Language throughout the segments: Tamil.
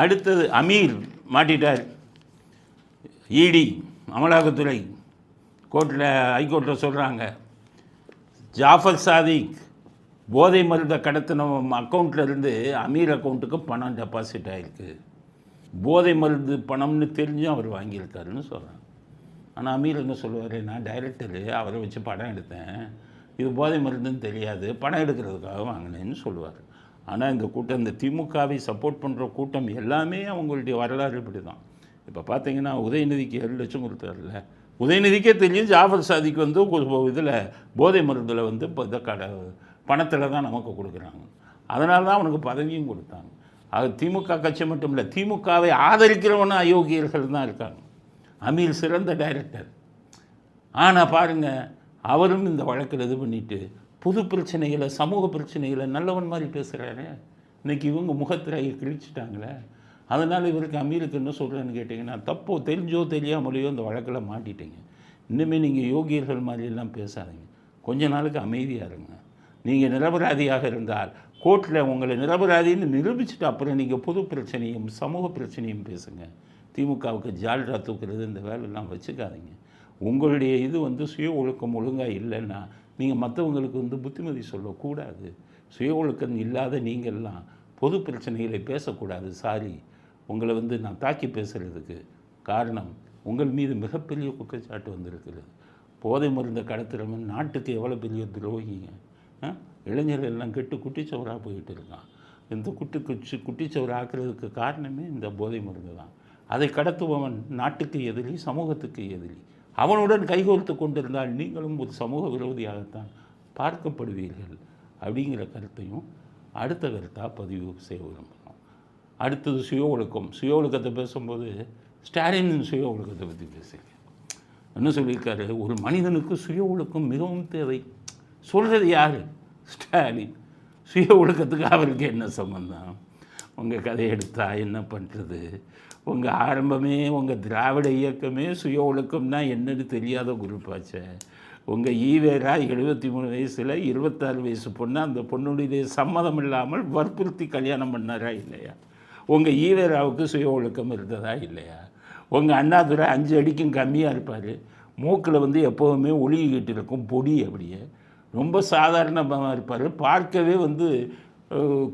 அடுத்தது அமீர் மாட்டிட்டார். இடி அமலாக்கத்துறை கோர்ட்டில் ஹைகோர்ட்டில் சொல்கிறாங்க ஜாஃபர் சாதிக் போதை மருந்தை கடத்தின அக்கௌண்ட்டில் இருந்து அமீர் அக்கௌண்ட்டுக்கு பணம் டெபாசிட் ஆகிருக்கு போதை மருந்து பணம்னு தெரிஞ்சும் அவர் வாங்கியிருக்காருன்னு சொல்கிறாங்க ஆனால் அமீர் என்ன சொல்லுவார் நான் டைரக்டரு அவரை வச்சு படம் எடுத்தேன். இது போதை மருந்துன்னு தெரியாது படம் எடுக்கிறதுக்காக வாங்கினேன்னு சொல்லுவார். ஆனால் இந்த கூட்டம் இந்த திமுகவை சப்போர்ட் பண்ணுற கூட்டம் எல்லாமே அவங்களுடைய வரலாறு இப்படி தான் இப்போ பார்த்தீங்கன்னா உதயநிதிக்கு ஏழு லட்சம் கொடுத்தாருல்ல. உதயநிதிக்கே தெரியும் ஜாஃபர் சாதிக்கு வந்து இதில் போதை மருந்தில் வந்து இப்போ இந்த கடை பணத்தில் தான் நமக்கு கொடுக்குறாங்க. அதனால தான் அவனுக்கு பதவியும் கொடுத்தாங்க. அது திமுக கட்சி மட்டும் இல்லை திமுகவை ஆதரிக்கிறவனும் அயோக்கியர்கள் தான் இருக்காங்க. அமீர் சிறந்த டைரக்டர் ஆனால் பாருங்கள் அவரும் இந்த வழக்கில் இது பண்ணிவிட்டு புது பிரச்சனைகளை சமூக பிரச்சனைகளை நல்லவன் மாதிரி பேசுகிறாரு இன்றைக்கி இவங்க முகத்திரையை கிழிச்சிட்டாங்களே. அதனால் இவருக்கு அமீருக்கு என்ன சொல்கிறேன்னு கேட்டிங்கன்னா தப்போ தெரிஞ்சோ தெரியாமலையோ இந்த வழக்கில் மாட்டிட்டீங்க. இன்னுமே நீங்கள் யோகியர்கள் மாதிரியெல்லாம் பேசாதீங்க. கொஞ்ச நாளுக்கு அமைதியாக இருங்க. நீங்கள் நிரபராதியாக இருந்தால் கோர்ட்டில் உங்களை நிரபராதின்னு நிரூபிச்சுட்டு அப்புறம் நீங்கள் பொது பிரச்சனையும் சமூக பிரச்சனையும் பேசுங்க. திமுகவுக்கு ஜால்ரா தூக்குறது இந்த வேலையெல்லாம் வச்சுக்காதீங்க. உங்களுடைய இது வந்து சுய ஒழுக்கம் ஒழுங்காக இல்லைன்னா நீங்கள் மற்றவங்களுக்கு வந்து புத்திமதி சொல்லக்கூடாது. சுய ஒழுக்கம் இல்லாத நீங்கள்லாம் பொது பிரச்சனைகளை பேசக்கூடாது. சாரி உங்களை வந்து நான் தாக்கி பேசுகிறதுக்கு காரணம் உங்கள் மீது மிகப்பெரிய குற்றச்சாட்டு வந்திருக்கிறது. போதை மருந்தை கடத்துகிறவன் நாட்டுக்கு எவ்வளோ பெரிய துரோகிங்க? இளைஞர்கள் எல்லாம் கெட்டு குட்டிச்சவராக போயிட்டு இருக்கான். இந்த குட்டி குச்சி குட்டிச்சவர் ஆக்குறதுக்கு காரணமே இந்த போதை மருந்து தான் அதை கடத்துபவன் நாட்டுக்கு எதிரி சமூகத்துக்கு எதிரி. அவனுடன் கைகோர்த்து கொண்டிருந்தால் நீங்களும் ஒரு சமூக விரோதியாகத்தான் பார்க்கப்படுவீர்கள் அப்படிங்கிற கருத்தையும் அடுத்த கருத்தாக பதிவு செய்ய விரும்புகிறோம். அடுத்தது சுய ஒழுக்கம். சுய ஒழுக்கத்தை பேசும்போது ஸ்டாலின் சுய ஒழுக்கத்தை பற்றி பேசுகிறேன் என்ன சொல்லியிருக்காரு? ஒரு மனிதனுக்கு சுய ஒழுக்கம் மிகவும் தேவை. சொல்கிறது யார்? ஸ்டாலின். சுய ஒழுக்கத்துக்கு அவருக்கு என்ன சம்பந்தம்? உங்கள் கதையை எடுத்தா என்ன பண்ணுறது உங்கள் ஆரம்பமே உங்கள் திராவிட இயக்கமே சுய ஒழுக்கம்னா என்னன்னு தெரியாத குரூப்பாச்சே உங்கள் ஈவேரா எழுபத்தி மூணு வயசில் இருபத்தாறு வயசு பொண்ணு அந்த பொண்ணுடைய சம்மதம் இல்லாமல் வற்புறுத்தி கல்யாணம் பண்ணாரா இல்லையா? உங்கள் ஈவேராவுக்கு சுய ஒழுக்கம் இருந்ததா இல்லையா? உங்கள் அண்ணாதுரை அஞ்சு அடிக்கும் கம்மியாக இருப்பார். மூக்கில் வந்து எப்போவுமே ஒளிகிட்டு இருக்கும் பொடி அப்படியே. ரொம்ப சாதாரணமாக இருப்பார். பார்க்கவே வந்து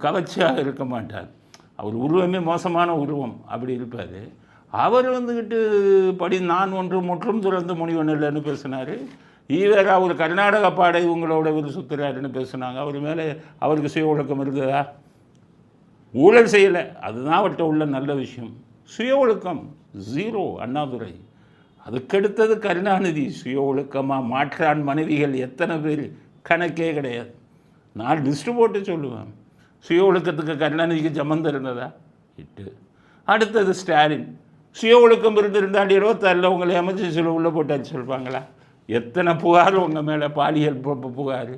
கவர்ச்சியாக இருக்க மாட்டார். அவர் உருவமே மோசமான உருவம். அப்படி இருப்பார் அவர் வந்துக்கிட்டு படி நான் ஒன்று முற்றும் துறந்து முனிவன் இல்லைன்னு பேசினார். ஈவேரா அவர் கர்நாடக பாடை உங்களோட இவர் சுற்றுறாருன்னு பேசுனாங்க. அவர் மேலே அவருக்கு சுய ஒழுக்கம் இருந்ததா? ஊழல் செய்யலை. அதுதான் அவர்கிட்ட உள்ள நல்ல விஷயம். சுய ஒழுக்கம் ஜீரோ அண்ணாதுரை. அதுக்கடுத்தது கருணாநிதி. சுய ஒழுக்கமாக மாற்றான் மனைவிகள் எத்தனை பேர்? கணக்கே கிடையாது. நான் லிஸ்ட்டு போட்டு சொல்லுவேன். சுய ஒழுக்கத்துக்கு கருணாநிதிக்கு சம்மந்தம் இருந்ததா இட்டு. அடுத்தது ஸ்டாலின். சுய ஒழுக்கம் இருந்திருந்தால் இருபத்தாறில் உங்களை எமர்ஜென்சியில் உள்ளே போட்டான்னு சொல்லுவாங்களா எத்தனை புகார் உங்கள் மேலே? பாலியல் புகார்.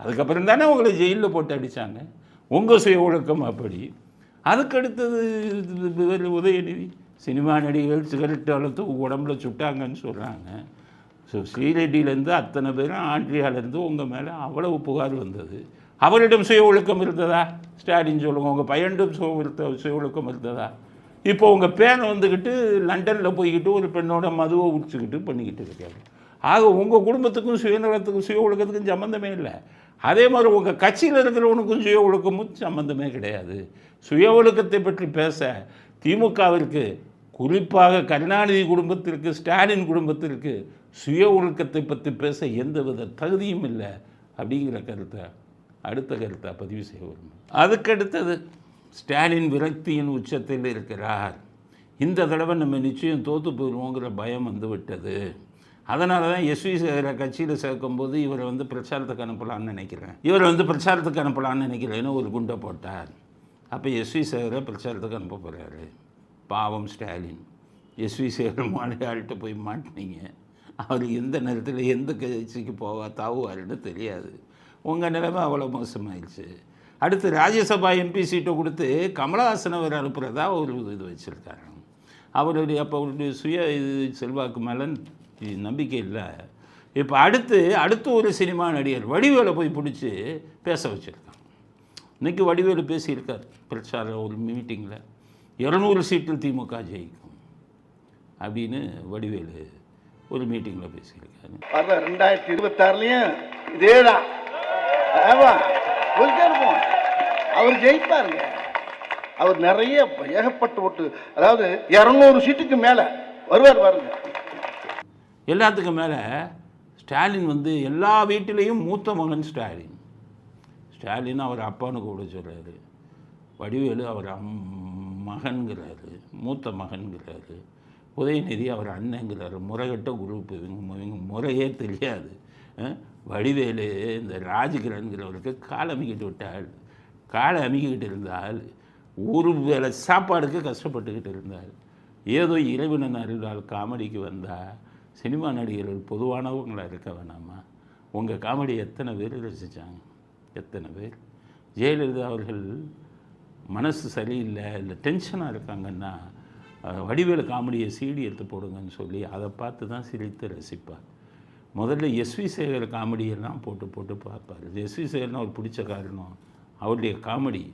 அதுக்கப்புறம் தானே உங்களை ஜெயிலில் போட்டு அடித்தாங்க உங்கள் சுய ஒழுக்கம் அப்படி அதுக்கு அடுத்தது உதயநிதி. சினிமா நடிகர்கள் சிகரெட் வளர்த்து உடம்புல சுட்டாங்கன்னு சொல்கிறாங்க ஸோ ஸ்ரீரெட்டியிலேருந்து அத்தனை பேரும் ஆண்ட்ரியாலேருந்து உங்கள் மேலே அவ்வளவு புகார் வந்தது. அவரிடம் சுய ஒழுக்கம் இருந்ததா? ஸ்டாலின் சொல்லுங்க உங்கள் பையனிடம் சுய ஒழுக்க சுய ஒழுக்கம் இருந்ததா? இப்போ உங்கள் பேனை வந்துக்கிட்டு லண்டனில் போய்கிட்டு ஒரு பெண்ணோட மதுவை உடிச்சுக்கிட்டு பண்ணிக்கிட்டு இருக்காரு. ஆக உங்கள் குடும்பத்துக்கும் சுயநலத்துக்கும் சுய ஒழுக்கத்துக்கும் சம்மந்தமே இல்லை. அதே மாதிரி உங்கள் கட்சியில் இருக்கிறவனுக்கும் சுய ஒழுக்கமும் சம்மந்தமே கிடையாது. சுய ஒழுக்கத்தை பற்றி பேச திமுகவிற்கு குறிப்பாக கருணாநிதி குடும்பத்திற்கு ஸ்டாலின் குடும்பத்திற்கு சுய ஒழுக்கத்தை பற்றி பேச எந்தவித தகுதியும் இல்லை அப்படிங்கிற கருத்தை அடுத்த கருத்தை பதிவு செய்ய விரும்புகிறேன். அதுக்கடுத்தது ஸ்டாலின் விரக்தியின் உச்சத்தில் இருக்கிறார். இந்த தடவை நம்ம நிச்சயம் தோற்று போயிடுவோங்கிற பயம் வந்து விட்டது. அதனால தான் எஸ்வி சேகரை கட்சியில் சேர்க்கும்போது இவரை வந்து பிரச்சாரத்துக்கு அனுப்பலாம்னு நினைக்கிறேன். இவரை வந்து பிரச்சாரத்துக்கு அனுப்பலாம்னு நினைக்கிறேன்னு ஒரு குண்டை போட்டார். அப்போ எஸ்வி சேகரை பிரச்சாரத்துக்கு அனுப்ப போகிறாரு பாவம் ஸ்டாலின். எஸ்வி சேகர் மாலையாள்கிட்ட போய் மாட்டினீங்க. அவர் எந்த நேரத்தில் எந்த கட்சிக்கு போவா தாவுவாருன்னு தெரியாது. உங்கள் நிலைமை அவ்வளோ மோசமாயிடுச்சு. அடுத்து ராஜ்யசபா எம்பி சீட்டை கொடுத்து கமலஹாசன் அவர் அனுப்புகிறதா ஒரு இது வச்சுருக்காரு. அவருடைய அப்போ அவருடைய சுய இது செல்வாக்கு மேலே நம்பிக்கை இல்லை. இப்போ அடுத்து அடுத்து ஒரு சினிமா நடிகர் வடிவேலை போய் பிடிச்சி பேச வச்சுருக்காங்க இன்றைக்கி வடிவேலு பேசியிருக்கார் பிரச்சார ஒரு மீட்டிங்கில் இரநூறு சீட்டில் திமுக ஜெயிக்கும் அப்படின்னு வடிவேலு ஒரு மீட்டிங்கில் பேசியிருக்காரு. ரெண்டாயிரத்தி இருபத்தாறுலேயும் இதே தான் ஆமா சொல்லிட்டே இருப்போம் அவர் ஜெயிப்பாருங்க. அவர் நிறைய ஏகப்பட்ட ஓட்டு அதாவது இரநூறு சீட்டுக்கு மேல வருவார் பாருங்க. எல்லாத்துக்கும் மேலே ஸ்டாலின் வந்து எல்லா வீட்டிலையும் மூத்த மகன் ஸ்டாலின். ஸ்டாலின் அவர் அப்பான்னு கூட சொல்கிறாரு வடிவேலு அவர் அம் மகன்கிறாரு மூத்த மகன்கிறாரு. உதயநிதி அவர் அண்ணங்கிறாரு முறைகட்ட குரூப் இவங்க இவங்க முறையே தெரியாது. வடிவேலு இந்த ராஜகிரன்கிறவருக்கு கால் அமைக்கிட்டு விட்டாள் காலை அமைக்கிட்டு இருந்தால் ஒரு வேளை சாப்பாடுக்கு கஷ்டப்பட்டுக்கிட்டு இருந்தாள் ஏதோ இறைவனின் அருளால் காமெடிக்கு வந்தால் சினிமா நடிகர்கள் பொதுவானவங்களாக இருக்க வேணாமா? உங்கள் காமெடி எத்தனை பேர் ரசித்தாங்க எத்தனை பேர்? ஜெயலலிதா அவர்கள் மனசு சரியில்லை இல்லை டென்ஷனாக இருக்காங்கன்னா வடிவேலு காமெடியை சீடி எடுத்து போடுங்கன்னு சொல்லி அதை பார்த்து தான் சிரித்து ரசிப்பார். முதல்ல எஸ்வி சேகர் காமெடியெல்லாம் போட்டு போட்டு பார்ப்பார். எஸ்வி சேகர்னா அவர் பிடிச்ச காரணம். அவருடைய காமெடி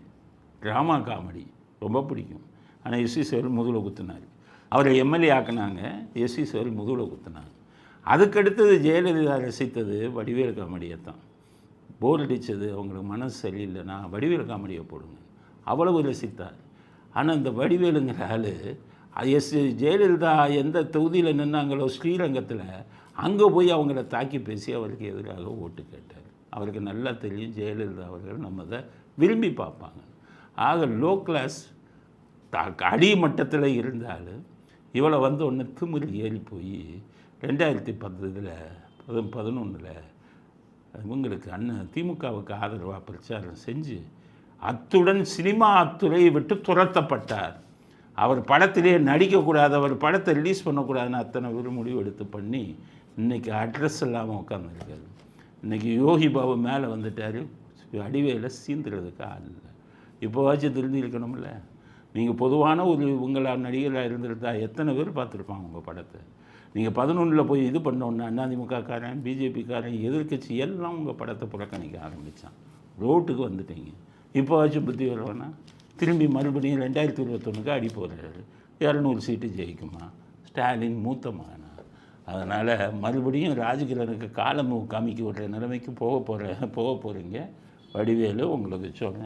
ட்ராமா காமெடி ரொம்ப பிடிக்கும். ஆனால் எஸ்வி சேகர் முதுகில் குத்துனார். அவரை எம்எல்ஏ ஆக்குனாங்க எஸ்வி சேகர் முதுகில் குத்துனாங்க அதுக்கடுத்தது ஜெயலலிதா ரசித்தது வடிவேல் காமெடியை தான். போர் அடித்தது அவங்களுக்கு மனசு சரியில்லைன்னா வடிவேல் காமெடியை போடுங்க. அவ்வளவு ரசித்தார். ஆனால் இந்த வடிவேலுங்கிற ஆள் எஸ் ஜெயலலிதா எந்த தொகுதியில் நின்னாங்களோ ஸ்ரீரங்கத்தில் அங்கே போய் அவங்கள தாக்கி பேசி அவருக்கு எதிராக ஓட்டு கேட்டார். அவருக்கு நல்லா தெரியும் ஜெயலலிதா அவர்கள் நம்ம அதை விரும்பி பார்ப்பாங்க. ஆக லோ கிளாஸ் அடி மட்டத்தில் இருந்தாலும் இவளை வந்து ஒன்று திமிரு ஏறி போய் ரெண்டாயிரத்தி பத்தில் பது பதினொன்றில் இவங்களுக்கு அண்ணன் திமுகவுக்கு ஆதரவாக பிரச்சாரம் செஞ்சு அத்துடன் சினிமா துறையை விட்டு துரத்தப்பட்டார். அவர் படத்திலே நடிக்கக்கூடாது அவர் படத்தை ரிலீஸ் பண்ணக்கூடாதுன்னு அத்தனை பேர் முடிவு எடுத்து பண்ணி இன்றைக்கி அட்ரஸ் இல்லாமல் உட்காந்துருக்காரு இன்றைக்கி யோகி பாபு மேலே வந்துட்டார். அடிவேல சீந்துறதுக்கு ஆள் இல்லை. இப்போவாச்சும் திருந்தி இருக்கணும்ல. நீங்கள் பொதுவான ஒரு உங்களால் நடிகராக இருந்திருந்தா எத்தனை பேர் பார்த்துருப்பாங்க உங்கள் படத்தை? நீங்கள் பதினொன்றில் போய் இது பண்ணோன்னா அதிமுககாரன் பிஜேபிக்காரன் எதிர்க்கட்சி எல்லாம் உங்கள் படத்தை புறக்கணிக்க ஆரம்பித்தான் ரோட்டுக்கு வந்துட்டீங்க. இப்போவாச்சும் புத்தி வருவானா? திரும்பி மறுபடியும் ரெண்டாயிரத்தி இருபத்தொன்னுக்கு அடி போடுறாரு இரநூறு சீட்டு ஜெயிக்குமா? ஸ்டாலின் மூத்த மகன்? அதனால் மறுபடியும் ராஜகிரனுக்கு காலம் காமிக்க விடுற நிலைமைக்கு போக போகிற போக போகிறீங்க வடிவேலு உங்களுக்கு சொல்கிறேன்